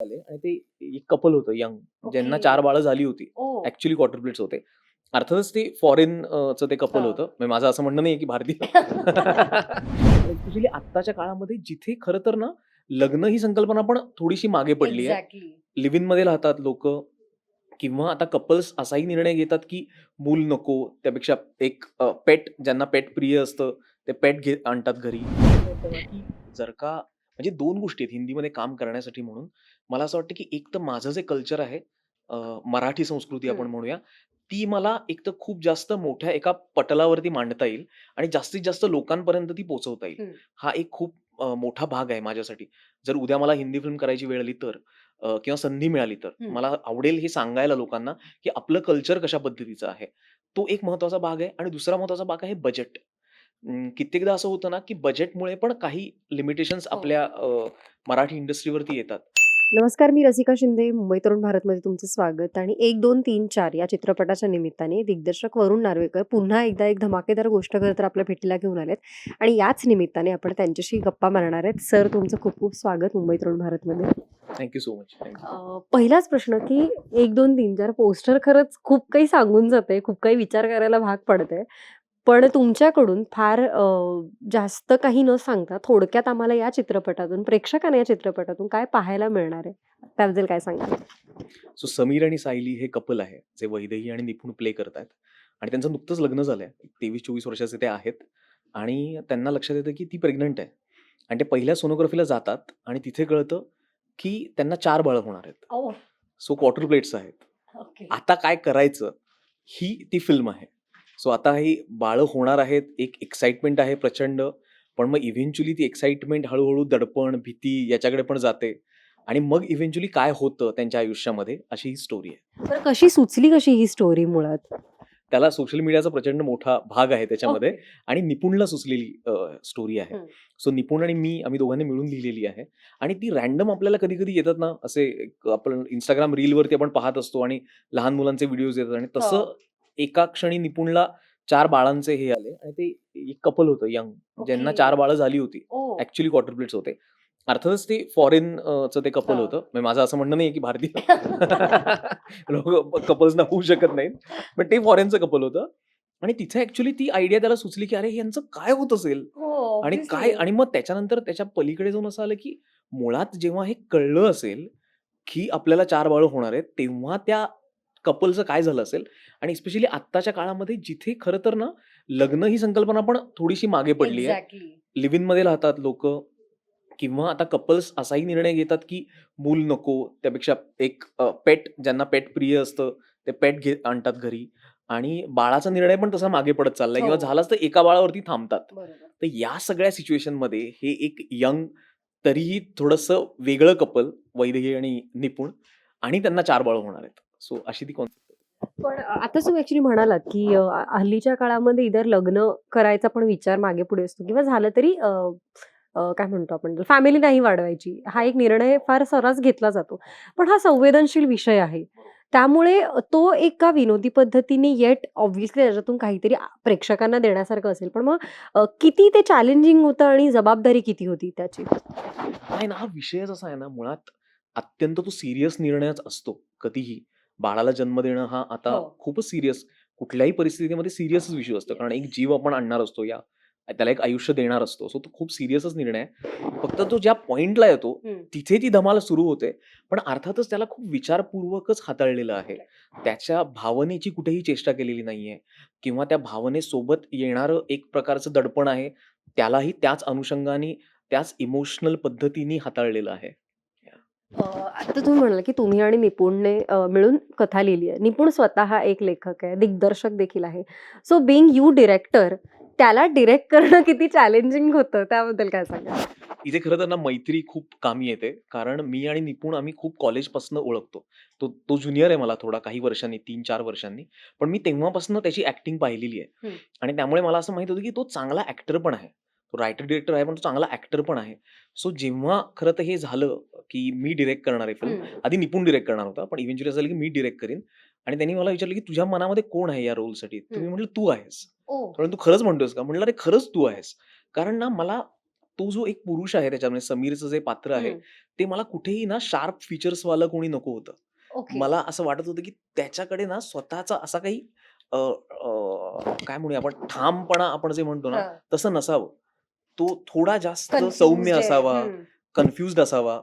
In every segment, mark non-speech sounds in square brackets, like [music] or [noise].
आले आणि ते एक कपल होतं यंग ज्यांना. चार बाळं झाली होती. ऍक्च्युली क्वार्टरप्लेट्स होते. अर्थातच ते फॉरेन च ते कपल. होतं. म्हणजे माझं असं म्हणणं नाही की भारतीय. [laughs] ऍक्च्युली आत्ताच्या काळामध्ये जिथे खरं तर ना लग्न ही संकल्पना पण थोडीशी मागे पडली आहे. लिव्ह इनमध्ये राहतात लोक. किंवा आता कपल्स असाही निर्णय घेतात की मूल नको त्यापेक्षा एक पेट ज्यांना पेट प्रिय असतं ते पेट घे आणतात घरी. जर का म्हणजे दोन गोष्टी आहेत हिंदीमध्ये काम करण्यासाठी म्हणून मला असं वाटतं की एक तर माझं जे कल्चर आहे मराठी संस्कृती आपण. म्हणूया ती मला एक तर खूप जास्त मोठ्या एका पटलावरती मांडता येईल आणि जास्तीत जास्त लोकांपर्यंत ती पोहोचवता येईल. हा एक खूप मोठा भाग आहे माझ्यासाठी जर उद्या मला हिंदी फिल्म करायची वेळ आली तर किंवा संधी मिळाली तर. मला आवडेल हे सांगायला लोकांना की आपलं कल्चर कशा पद्धतीचं आहे तो एक महत्त्वाचा भाग आहे आणि दुसरा महत्त्वाचा भाग आहे बजेट कित्येकदा असं होतं ना की बजेटमुळे पण काही लिमिटेशन्स हो. आपल्या अं, मराठी इंडस्ट्रीवरती येतात. नमस्कार मी रसिका शिंदे मुंबई तरुण भारतमध्ये तुमचं स्वागत आणि एक दोन तीन चार या चित्रपटाच्या निमित्ताने दिग्दर्शक वरुण नार्वेकर पुन्हा एकदा एक धमाकेदार गोष्ट करत आपल्या भेटीला घेऊन आलेत आणि याच निमित्ताने आपण त्यांच्याशी गप्पा मारणार आहेत. सर तुमचं खूप खूप स्वागत मुंबई तरुण भारतमध्ये. Thank you so much thank you अं, पहिलाच प्रश्न की एक दोन तीन चार पोस्टर खरंच खूप काही सांगून जाते खूप काही विचार करायला भाग पडते. पण तुमच्याकडून फार अं, जास्त काही न सांगता थोडक्यात आम्हाला या चित्रपटातून प्रेक्षकांना या चित्रपटातून काय पाहायला मिळणार आहे? त्याबद्दल काय सांगाल? सो समीर आणि सायली हे कपल आहे जे वैदेही आणि निपुण प्ले करतात आणि त्यांचं नुकतंच लग्न झालंय. तेवीस चोवीस वर्षाचे ते आहेत. आणि त्यांना लक्षात येतं की ती प्रेग्नंट आहे. आणि ते पहिल्या सोनोग्राफीला जातात आणि तिथे कळतं की त्यांना चार बाळं होणार आहेत. सो क्वार्टर प्लेट्स आहेत. आता काय करायचं? ही ती फिल्म आहे. सो आता ही बाळं होणार आहेत एक एक्साइटमेंट आहे प्रचंड पण मग इव्हेंच्युअली ती एक्साइटमेंट हळूहळू दडपण भीती याच्याकडे पण जाते आणि मग इव्हेंच्युअली काय होतं त्यांच्या आयुष्यामध्ये अशी ही स्टोरी आहे तर कशी सुचली कशी ही स्टोरी मुळात त्याला सोशल मीडियाचा प्रचंड मोठा भाग आहे त्याच्यामध्ये. आणि निपुणला सुचलेली स्टोरी आहे. सो निपुण आणि मी आम्ही दोघांनी मिळून लिहिलेली आहे आणि ती रॅन्डम आपल्याला कधी कधी येतात ना असे आपण इंस्टाग्राम रीलवरती आपण पाहत असतो आणि लहान मुलांचे व्हिडिओज येतात आणि तसं हो. एका क्षणी निपुणला चार बाळांचे हे आले आणि ते एक कपल होतं यंग ज्यांना. चार बाळं झाली होती. ऍक्च्युली क्वार्टरप्लेट्स होते. अर्थातच ते फॉरेन च ते कपल हा. होतं. म्हणजे माझं असं म्हणणं नाही की भारतीय. [laughs] लोक कपल्स ना होऊ शकत नाहीत. पण ते फॉरेनचं कपल होतं. आणि तिथे ऍक्च्युली ती आयडिया त्याला सुचली की अरे यांचं काय होत असेल? आणि काय आणि मग त्याच्यानंतर त्याच्या पलीकडे जाऊन असं आलं की मुळात जेव्हा हे कळलं असेल की आपल्याला चार बाळं होणार आहेत तेव्हा त्या कपलचं काय झालं असेल? आणि स्पेशली आत्ताच्या काळामध्ये जिथे खरं तर ना लग्न ही संकल्पना पण थोडीशी मागे पडली आहे. लिव्ह इनमध्ये राहतात लोक किंवा आता कपल्स असाही निर्णय घेतात की मूल नको त्यापेक्षा एक पेट ज्यांना पेट प्रिय असतं ते पेट घे आणतात घरी. आणि बाळाचा निर्णय पण तसा मागे पडत चाललाय किंवा हो. झालाच तर एका बाळावरती थांबतात. तर या सगळ्या सिच्युएशनमध्ये हे एक यंग तरीही थोडस वेगळं कपल वैदेही आणि निपुण आणि त्यांना चार बाळ होणार आहेत. सो अशी ती कॉन्सेप्ट पण आता तुम्ही ऍक्च्युली म्हणालात की हल्लीच्या काळामध्ये इधर लग्न करायचा पण विचार मागे पुढे असतो किंवा झालं तरी काय म्हणतो आपण फॅमिली नाही वाढवायची. हा एक निर्णय फार सर्रास घेतला जातो. पण हा संवेदनशील विषय आहे. त्यामुळे तो एका विनोदी पद्धतीने येट ऑब्व्हियसली त्याच्यातून काहीतरी प्रेक्षकांना देण्यासारखं असेल. पण मग किती ते चॅलेंजिंग होतं आणि जबाबदारी किती होती त्याची? नाही ना हा विषयच असा आहे ना मुळात अत्यंत तो सिरियस निर्णयच असतो कधीही. बाळाला जन्म देणं हा आता हो. खूपच सिरियस कुठल्याही परिस्थितीमध्ये सिरियसच विषय असतो. कारण एक जीव आपण आणणार असतो या त्याला एक आयुष्य देणार असतो. सो तो खूप सिरियसच निर्णय आहे. फक्त तो ज्या पॉइंटला येतो हम्म. तिथे ती धमाल सुरू होते. पण अर्थातच त्याला खूप विचारपूर्वकच हाताळलेलं आहे. त्याच्या भावनेची कुठेही चेष्टा केलेली नाहीये. किंवा त्या भावनेसोबत येणारं एक प्रकारचं दडपण आहे. त्यालाही त्याच अनुषंगाने त्याच इमोशनल पद्धतीने हाताळलेलं आहे. आता तुम्ही म्हणाला की तुम्ही आणि निपुणने मिळून कथा लिहिली आहे. निपुण स्वतः एक लेखक आहे दिग्दर्शक देखील आहे. सो बिंग यू डिरेक्टर त्याला डिरेक्ट करणं किती चॅलेंजिंग होतं त्याबद्दल काय सांगा इथे खरं तर ना मैत्री खूप कामी येते. कारण मी आणि निपुण आम्ही खूप कॉलेजपासून ओळखतो. तो तो ज्युनियर आहे मला थोडा काही वर्षांनी तीन चार वर्षांनी. पण मी तेव्हापासून त्याची ऍक्टिंग पाहिलेली आहे. आणि त्यामुळे मला असं माहीत होतं की तो चांगला ऍक्टर पण आहे. तो रायटर डिरेक्टर आहे पण तो चांगला ऍक्टर पण आहे सो जेव्हा खरं तर हे झालं की मी डिरेक्ट करणार आहे फिल्म आधी निपुण डिरेक्ट करणार होता पण इव्हेंच्युअली झालं की मी डिरेक्ट करीन आणि त्यांनी मला विचारलं की तुझ्या मनामध्ये कोण आहे या रोलसाठी तुम्ही. म्हटलं तू आहेस पण तू खरंच म्हणतोयस का म्हटलं अरे खरंच तू आहेस कारण ना मला तो जो एक पुरुष आहे त्याच्यामध्ये समीरचं जे पात्र आहे. ते मला कुठेही ना शार्प फीचर्सवालं कोणी नको होतं. मला असं वाटत होतं की त्याच्याकडे ना स्वतःचा असा काही काय म्हणूया आपण ठामपणा आपण जे म्हणतो ना. तसं नसावं. तो थोडा जास्त सौम्य. असावा, हं. कन्फ्युज्ड असावा,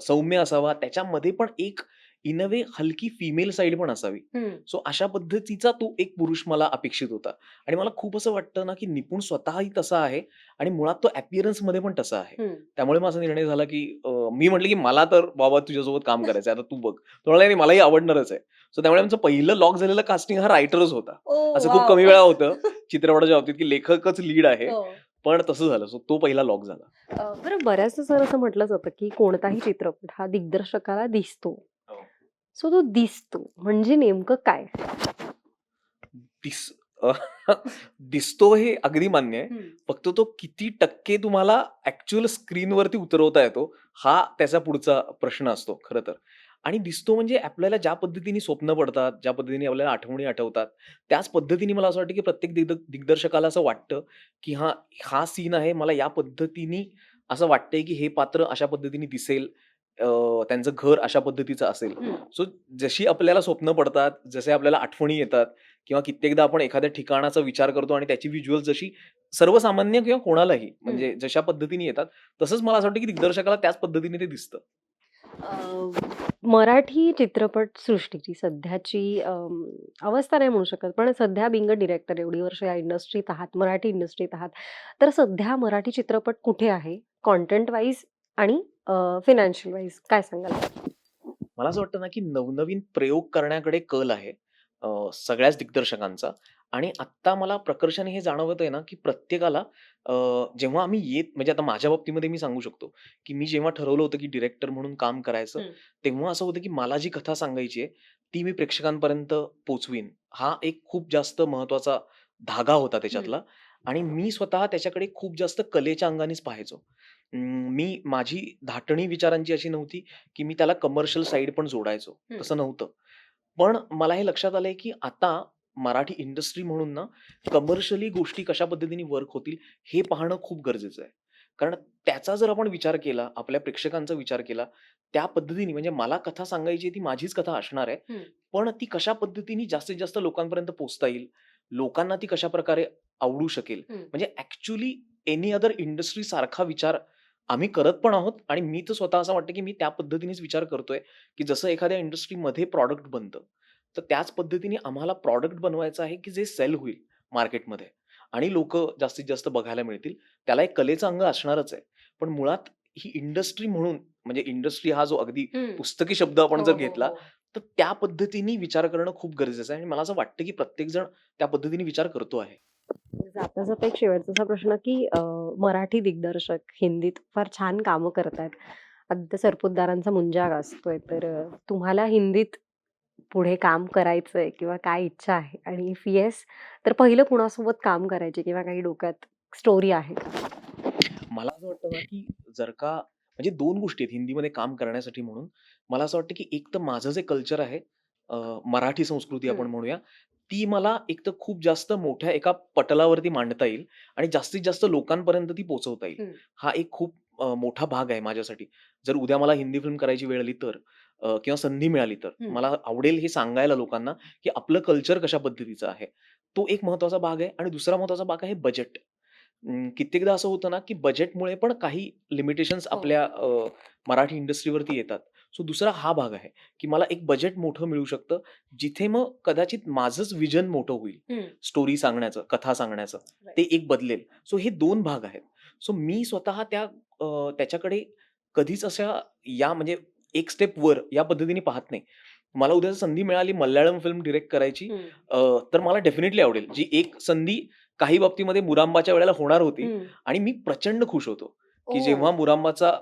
सौम्य असावा. त्याच्यामध्ये पण एक इन अ वे हलकी फिमेल साइड पण असावी. हं. सो अशा पद्धतीचा तो एक पुरुष मला अपेक्षित होता. आणि मला खूप असं वाटतं ना की निपुण स्वतःही तसा आहे आणि मुळात तो अपीअरन्समध्ये पण तसा आहे. हं. त्यामुळे माझा निर्णय झाला की मी म्हटलं की मला तर बाबा तुझ्यासोबत काम करायचंय. आता तू बघ. तो म्हणाला, "नाही मलाही आवडणारच आहे." सो त्यामुळे आमचं पहिलं लॉक झालेलं कास्टिंग हा रायटरच होता. असं खूप! कमी वेळा होतं चित्रपटाच्या बाबतीत की लेखकच लीड आहे. हो. पण तसं झालं. सो तो पहिला लॉक झाला. बरं बऱ्याचदा सर असं म्हटलं जातं की कोणताही [laughs] चित्रपट हा दिग्दर्शकाला दिसतो. हो. सो तो दिसतो म्हणजे नेमकं काय? दिस [laughs] दिसतो हे अगदी मान्य आहे. हं. फक्त तो किती टक्के तुम्हाला ॲक्चुअल स्क्रीनवरती उतरवता येतो, हा त्याचा पुढचा प्रश्न असतो खरं तर. आणि दिसतो म्हणजे आपल्याला ज्या पद्धतीने स्वप्न पडतात, ज्या पद्धतीने आपल्याला आठवणी आठवतात, त्याच पद्धतीने मला असं वाटतं की प्रत्येक दिग्द दिग्दर्शकाला असं वाटतं, की हां, हा सीन आहे मला या पद्धतीने असं वाटतंय की हे पात्र अशा पद्धतीने दिसेल. अ, त्यांचं घर अशा पद्धतीचं असेल. हं. सो जशी आपल्याला स्वप्न पडतात, जसे आपल्याला आठवणी येतात किंवा कित्येकदा आपण एखाद्या ठिकाणाचा विचार करतो आणि त्याची व्हिज्युअल जशी सर्वसामान्य किंवा कोणालाही हं. म्हणजे जशा पद्धतीने येतात, तसंच मला असं वाटतं की दिग्दर्शकाला त्याच पद्धतीने ते दिसतं. मराठी चित्रपट सृष्टीची सध्याची अं, अवस्था नाही म्हणू शकत, पण सध्या बिंग अ डिरेक्टर एवढी वर्ष या इंडस्ट्रीत आहात, मराठी इंडस्ट्रीत आहात. तर सध्या मराठी चित्रपट कुठे आहे? कंटेंट वाईज आणि अ, फायनान्शियल वाईज काय सांगाल? मला असं वाटतं ना की नवनवीन प्रयोग करण्याकडे कल आहे अ, सगळ्याच दिग्दर्शकांचा आणि आत्ता मला प्रकर्षाने हे जाणवत आहे ना की प्रत्येकाला अ, जेव्हा आम्ही येत म्हणजे आता माझ्या बाबतीमध्ये मी सांगू शकतो, की मी जेव्हा ठरवलं होतं की डिरेक्टर म्हणून काम करायचं, हं. तेव्हा असं होतं की मला जी कथा सांगायची आहे, ती मी प्रेक्षकांपर्यंत पोहोचवीन. हा एक खूप जास्त महत्त्वाचा धागा होता हं. त्याच्यातला आणि मी स्वतः त्याच्याकडे खूप जास्त कलेच्या अंगानेच पाहायचो. अं, मी माझी धाटणी विचारांची अशी नव्हती, की मी त्याला कमर्शियल साइड पण जोडायचो. हं. तसं नव्हतं. पण मला हे लक्षात आलंय की आता मराठी इंडस्ट्री म्हणून ना कमर्शियली गोष्टी कशा पद्धतीने वर्क होतील, हे पाहणं खूप गरजेचं आहे. कारण त्याचा जर आपण विचार केला, आपल्या प्रेक्षकांचा विचार केला, त्या पद्धतीने म्हणजे मला कथा सांगायची आहे ती माझीच कथा असणार आहे. पण ती कशा पद्धतीने जास्तीत जास्त लोकांपर्यंत पोहोचता येईल, लोकांना ती कशाप्रकारे आवडू शकेल. म्हणजे ॲक्चुअली एनी अदर इंडस्ट्री सारखा विचार आम्ही करत पण आहोत आणि मी तर स्वतः असं वाटतं की मी त्या पद्धतीनेच विचार करतोय, की जसं एखाद्या इंडस्ट्रीमध्ये प्रॉडक्ट बनतं, तर त्याच पद्धतीने आम्हाला प्रॉडक्ट बनवायचं आहे की जे सेल होईल मार्केटमध्ये आणि लोकं जास्तीत जास्त बघायला मिळतील. त्याला एक कलेचं अंग असणारच आहे. पण मुळात ही इंडस्ट्री म्हणून म्हणजे इंडस्ट्री हा जो अगदी. पुस्तकी शब्द आपण हो, जर हो, घेतला, हो. तर त्या पद्धतीने विचार करणं खूप गरजेचं आहे आणि मला असं वाटतं की प्रत्येकजण त्या पद्धतीने विचार करतो आहे. जाता जाता एक शेवटचा असा प्रश्न की मराठी दिग्दर्शक हिंदीत फार छान कामं करतायत. आदित्य सरपोतदारांचा मुंजा गाजतोय. तर तुम्हाला हिंदीत पुढे काम करायचंय किंवा काय इच्छा आहे? आणि इफ येस तर पहिलं कुणासोबत काम करायची किंवा काही डोक्यात स्टोरी आहे का? मला असं वाटतं ना की जर का म्हणजे 2 गोष्टी आहेत हिंदीमध्ये काम करण्यासाठी म्हणून. मला असं वाटतं की एक तर माझं जे कल्चर आहे मराठी संस्कृती आपण. म्हणूया, ती मला एक तर खूप जास्त मोठ्या एका पटलावरती मांडता येईल आणि जास्तीत जास्त लोकांपर्यंत ती पोहोचवता येईल. हा एक खूप अ, मोठा भाग आहे माझ्यासाठी. जर उद्या मला हिंदी फिल्म करायची वेळ आली तर अ, किंवा संधी मिळाली तर हं. मला आवडेल हे सांगायला लोकांना, की आपलं कल्चर कशा पद्धतीचं आहे. तो एक महत्त्वाचा भाग आहे आणि दुसरा महत्त्वाचा भाग आहे बजेट. अं, कित्येकदा असं होतं ना की बजेटमुळे पण काही लिमिटेशन्स हो. आपल्या अ, मराठी इंडस्ट्रीवरती येतात. सो दुसरा हा भाग आहे, की मला एक बजेट मोठं मिळू शकतं, जिथे मग कदाचित माझंच व्हिजन मोठं होईल. हं. स्टोरी सांगण्याचं, कथा सांगण्याचं. राइट. ते एक बदलेल. सो हे 2 भाग आहेत. सो मी स्वतः त्या अ, त्याच्याकडे कधीच अशा या म्हणजे एक स्टेप वर या पद्धतीने पाहत नाही. मला उद्या संधी मिळाली मल्याळम फिल्म डायरेक्ट करायची हं. अ, तर मला डेफिनिटली आवडेल. जी एक संधी काही बाबतीमध्ये मुरांबाच्या वेळेला होणार होती हं. आणि मी प्रचंड खुश होतो, की जेव्हा ओह! मुरांबाचा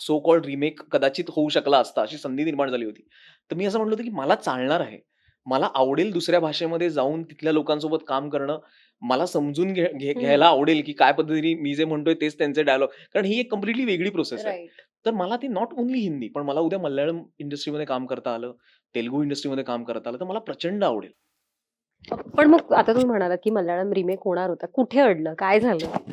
सो कॉल्ड रिमेक कदाचित होऊ शकला असता, अशी संधी निर्माण झाली होती. तर मी असं म्हटलं होतं, की मला चालणार आहे. मला आवडेल दुसऱ्या भाषेमध्ये जाऊन तिथल्या लोकांसोबत काम करणं. मला समजून घे घे. घ्यायला आवडेल, की काय पद्धतीने मी जे म्हणतोय तेच त्यांचे डायलॉग कारण ही एक कंप्लीटली वेगळी प्रोसेस आहे. तर मला ते नॉट ओन्ली हिंदी पण मला उद्या मल्याळम इंडस्ट्रीमध्ये काम करता आलं, तेलुगू इंडस्ट्रीमध्ये काम करता आलं, तर मला प्रचंड आवडेल. पण मग आता तुम्ही म्हणालात, की मल्याळम रिमेक होणार होता. कुठे अडलं? काय झालं?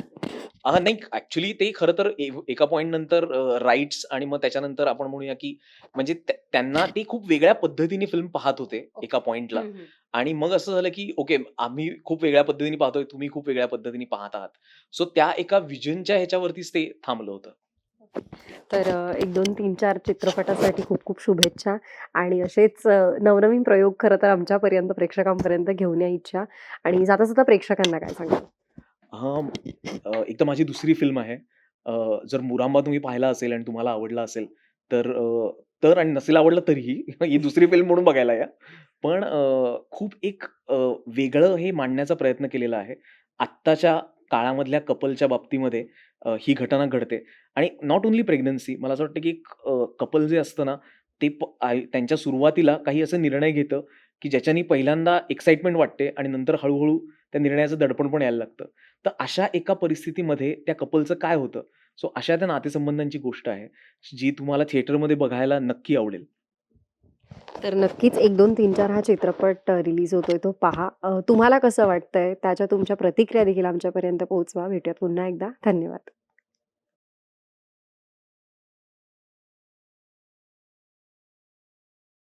नाही ॲक्चुअली ते खरं तर एका पॉइंट नंतर अ, राइट्स आणि मग त्याच्यानंतर आपण म्हणूया, की म्हणजे त्या त्यांना ते खूप वेगळ्या पद्धतीने फिल्म पाहत होते एका पॉइंटला. आणि मग असं झालं, की ओके आम्ही खूप वेगळ्या पद्धतीने पाहतोय, तुम्ही खूप वेगळ्या पद्धतीने पाहत आहात. सो त्या एका व्हिजनच्या ह्याच्यावरतीच ते थांबलं होतं. तर 1, 2, 3, 4 चित्रपटासाठी खूप-खूप शुभेच्छा आणि असेच नवनवीन प्रयोग खरं तर आमच्यापर्यंत प्रेक्षकांपर्यंत घेऊन या इच्छा आणि जाता-जाता प्रेक्षकांना काय सांगाल? हां, एक तर माझी दुसरी फिल्म आहे. अ, जर मुरांबा तुम्ही पाहिला असेल आणि तुम्हाला आवडला असेल, तर अ, तर आणि नसेल आवडलं तरीही [laughs] ही दुसरी फिल्म म्हणून बघायला या. पण अ, खूप एक अ, वेगळं हे मांडण्याचा प्रयत्न केलेला आहे. आत्ताच्या काळामधल्या कपलच्या बाबतीमध्ये अ, ही घटना घडते आणि नॉट ओन्ली प्रेग्नन्सी मला असं वाटतं, की एक अ, कपल जे असतं ना, ते प आय त्यांच्या सुरुवातीला काही असे निर्णय घेतं, की ज्याच्यानी पहिल्यांदा एक्साइटमेंट वाटते आणि नंतर हळूहळू त्या निर्णयाचं दडपण पण यायला लागतं. तर अशा एका परिस्थितीमध्ये त्या कपलचं काय होतं? सो अशा त्या नातेसंबंधांची गोष्ट आहे, जी तुम्हाला थिएटरमध्ये बघायला नक्की आवडेल. तर नक्कीच 1, 2, 3, 4 हा चित्रपट रिलीज होतोय तो पहा. तुम्हाला कसं वाटतंय? त्याच्या तुमच्या प्रतिक्रिया देखील आमच्यापर्यंत पोहोचवा. भेटूयात पुन्हा एकदा. धन्यवाद.